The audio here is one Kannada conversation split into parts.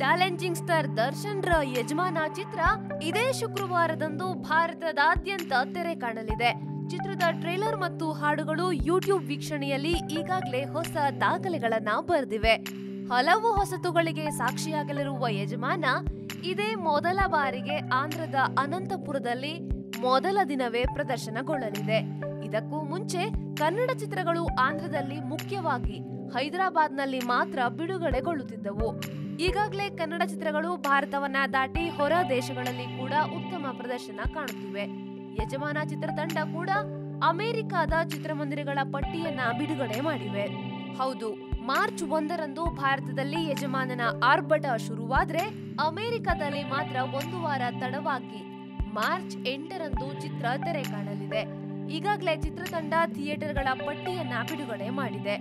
ಚಾಲೆಂಜಿಂಗ್ ಸ್ಟಾರ್ ದರ್ಶನ್ ರ ಯಜಮಾನ ಚಿತ್ರ ಇದೇ ಶುಕ್ರವಾರದಂದು ಭಾರತದಾದ್ಯಂತ ತೆರೆ ಕಾಣಲಿದೆ. ಚಿತ್ರದ ಟ್ರೇಲರ್ ಮತ್ತು ಹಾಡುಗಳು ಯೂಟ್ಯೂಬ್ ವೀಕ್ಷಣೆಯಲ್ಲಿ ಈಗಾಗಲೇ ಹೊಸ ದಾಖಲೆಗಳನ್ನ ಬರೆದಿವೆ. ಹಲವು ಹೊಸತುಗಳಿಗೆ ಸಾಕ್ಷಿಯಾಗಲಿರುವ ಯಜಮಾನ ಇದೇ ಮೊದಲ ಬಾರಿಗೆ ಆಂಧ್ರದ ಅನಂತಪುರದಲ್ಲಿ ಮೊದಲ ದಿನವೇ ಪ್ರದರ್ಶನಗೊಳ್ಳಲಿದೆ. ಇದಕ್ಕೂ ಮುಂಚೆ ಕನ್ನಡ ಚಿತ್ರಗಳು ಆಂಧ್ರದಲ್ಲಿ ಮುಖ್ಯವಾಗಿ ಹೈದರಾಬಾದ್ನಲ್ಲಿ ಮಾತ್ರ ಬಿಡುಗಡೆಗೊಳ್ಳುತ್ತಿದ್ದವು. ಈಗಾಗಲೇ ಕನ್ನಡ ಚಿತ್ರಗಳು ಭಾರತವನ್ನ ದಾಟಿ ಹೊರ ದೇಶಗಳಲ್ಲಿ ಕೂಡ ಉತ್ತಮ ಪ್ರದರ್ಶನ ಕಾಣುತ್ತಿವೆ. ಯಜಮಾನ ಚಿತ್ರತಂಡ ಕೂಡ ಅಮೆರಿಕದ ಚಿತ್ರಮಂದಿರಗಳ ಪಟ್ಟಿಯನ್ನ ಬಿಡುಗಡೆ ಮಾಡಿವೆ. ಹೌದು, ಮಾರ್ಚ್ ಒಂದರಂದು ಭಾರತದಲ್ಲಿ ಯಜಮಾನನ ಆರ್ಭಟ ಶುರುವಾದ್ರೆ ಅಮೆರಿಕದಲ್ಲಿ ಮಾತ್ರ ಒಂದು ವಾರ ತಡವಾಗಿ ಮಾರ್ಚ್ ಎಂಟರಂದು ಚಿತ್ರ ತೆರೆ ಕಾಣಲಿದೆ. ಈಗಾಗಲೇ ಚಿತ್ರತಂಡ ಥಿಯೇಟರ್ಗಳ ಪಟ್ಟಿಯನ್ನ ಬಿಡುಗಡೆ ಮಾಡಿದೆ.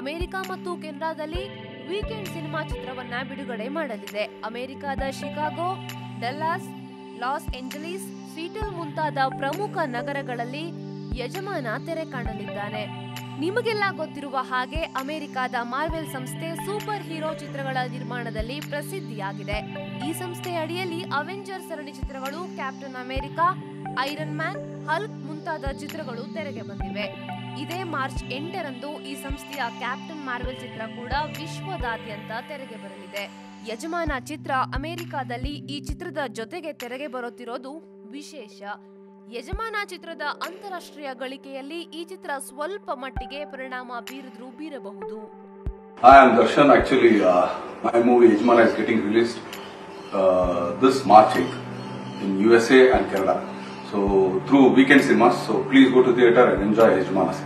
ಅಮೆರಿಕ ಮತ್ತು ಕೆನಡಾದಲ್ಲಿ ವೀಕೆಂಡ್ ಸಿನಿಮಾ ಚಿತ್ರವನ್ನ ಬಿಡುಗಡೆ ಮಾಡಲಿದೆ. ಅಮೆರಿಕದ Chicago, Dallas, Los Angeles, Seattle ಮುಂತಾದ ಪ್ರಮುಖ ನಗರಗಳಲ್ಲಿ ಯಜಮಾನ ತೆರೆ ಕಾಣಲಿದ್ದಾನೆ. ನಿಮಗೆಲ್ಲ ಗೊತ್ತಿರುವ ಹಾಗೆ ಅಮೆರಿಕದ ಮಾರ್ವೆಲ್ ಸಂಸ್ಥೆ ಸೂಪರ್ ಹೀರೋ ಚಿತ್ರಗಳ ನಿರ್ಮಾಣದಲ್ಲಿ ಪ್ರಸಿದ್ಧಿಯಾಗಿದೆ. ಈ ಸಂಸ್ಥೆಯ ಅಡಿಯಲ್ಲಿ ಅವೆಂಜರ್ ಸರಣಿ ಚಿತ್ರಗಳು, Captain America, Iron Man, Hulk ಮುಂತಾದ ಚಿತ್ರಗಳು ತೆರೆಗೆ ಬಂದಿವೆ. ಇದೇ ಮಾರ್ಚ್ ಎಂಟರಂದು ಈ ಸಂಸ್ಥೆಯ ಕ್ಯಾಪ್ಟನ್ ಮಾರ್ವೆಲ್ ಚಿತ್ರ ಕೂಡ ವಿಶ್ವದಾದ್ಯಂತ ತೆರೆಗೆ ಬರಲಿದೆ. ಯಜಮಾನ ಚಿತ್ರ ಅಮೆರಿಕಾದಲ್ಲಿ ಈ ಚಿತ್ರದ ಜೊತೆಗೆ ತೆರೆಗೆ ಬರುತ್ತಿರೋದು ವಿಶೇಷ. ಯಜಮಾನ ಚಿತ್ರದ ಅಂತಾರಾಷ್ಟ್ರೀಯ ಗಳಿಕೆಯಲ್ಲಿ ಈ ಚಿತ್ರ ಸ್ವಲ್ಪ ಮಟ್ಟಿಗೆ ಪರಿಣಾಮ ಬೀರಿದ್ರೂ ಬೀರಬಹುದು. Uh, uh, this March 8th in USA and. So through weekend cinemas. So please go to theater and enjoy Yajmana cinema.